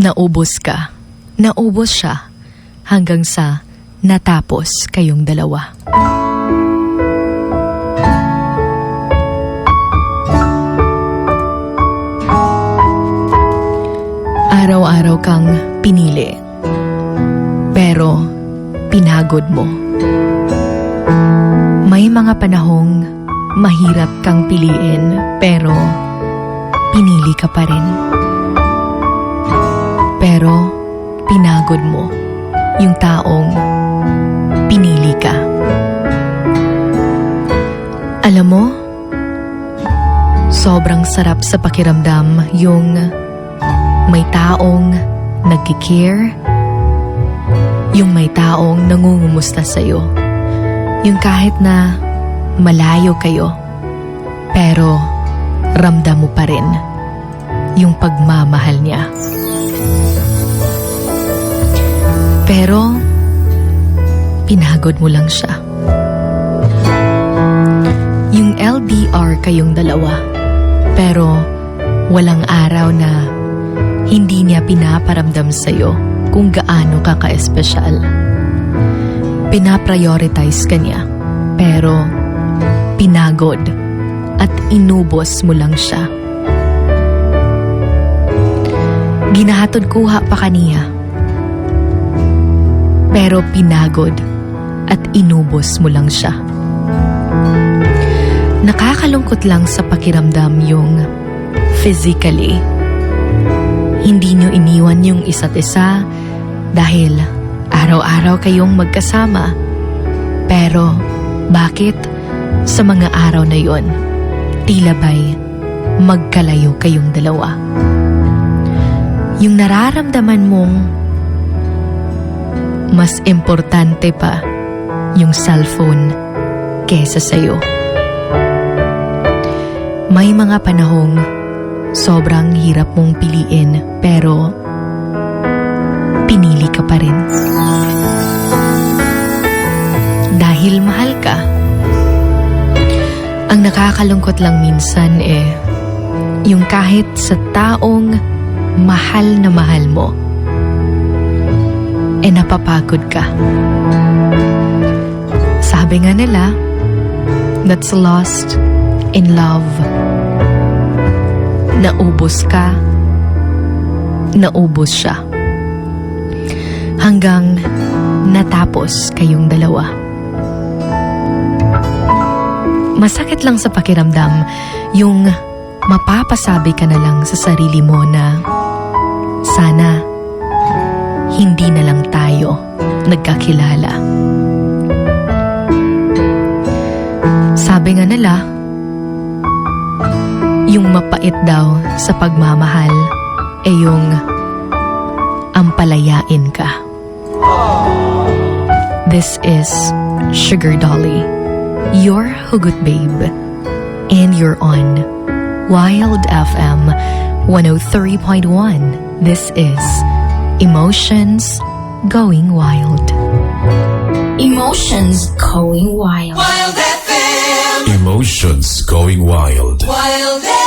Naubos ka. Naubos siya. Hanggang sa natapos kayong dalawa. Araw-araw kang pinili. Pero pinagod mo. May mga panahong mahirap kang piliin pero pinili ka pa rin. Pero pinagod mo yung taong pinili ka. Alam mo, sobrang sarap sa pakiramdam yung may taong nagkikare, yung may taong nangungumusta sa'yo, yung kahit na malayo kayo, pero ramdam mo pa rin yung pagmamahal niya. Pero, pinagod mo lang siya. Yung LDR kayong dalawa, pero walang araw na hindi niya pinaparamdam sa'yo kung gaano ka ka-espesyal. Pinaprioritize ka niya, pero pinagod at inubos mo lang siya. Ginahatod kuha pa kaniya, pero pinagod at inubos mo lang siya. Nakakalungkot lang sa pakiramdam yung physically. Hindi nyo iniwan yung isa't isa dahil araw-araw kayong magkasama. Pero bakit sa mga araw na yon tila ba'y magkalayo kayong dalawa? Yung nararamdaman mong mas importante pa yung cellphone kesa sa'yo. May mga panahong sobrang hirap mong piliin pero pinili ka pa rin. Dahil mahal ka. Ang nakakalungkot lang minsan eh, yung kahit sa taong mahal na mahal mo, eh napapagod ka. Sabi nga nila, that's lost in love. Naubos ka, naubos siya. Hanggang natapos kayong dalawa. Masakit lang sa pakiramdam yung mapapasabi ka na lang sa sarili mo na sana hindi na lang tayo nagkakilala. Sabi nga nila, yung mapait daw sa pagmamahal ay yung ampalayain ka. This is Sugar Dolly, your hugot babe, and you're on Wild FM 103.1. This is Emotions Going Wild. Emotions going wild. Wild FM. Emotions going wild. Wild FM.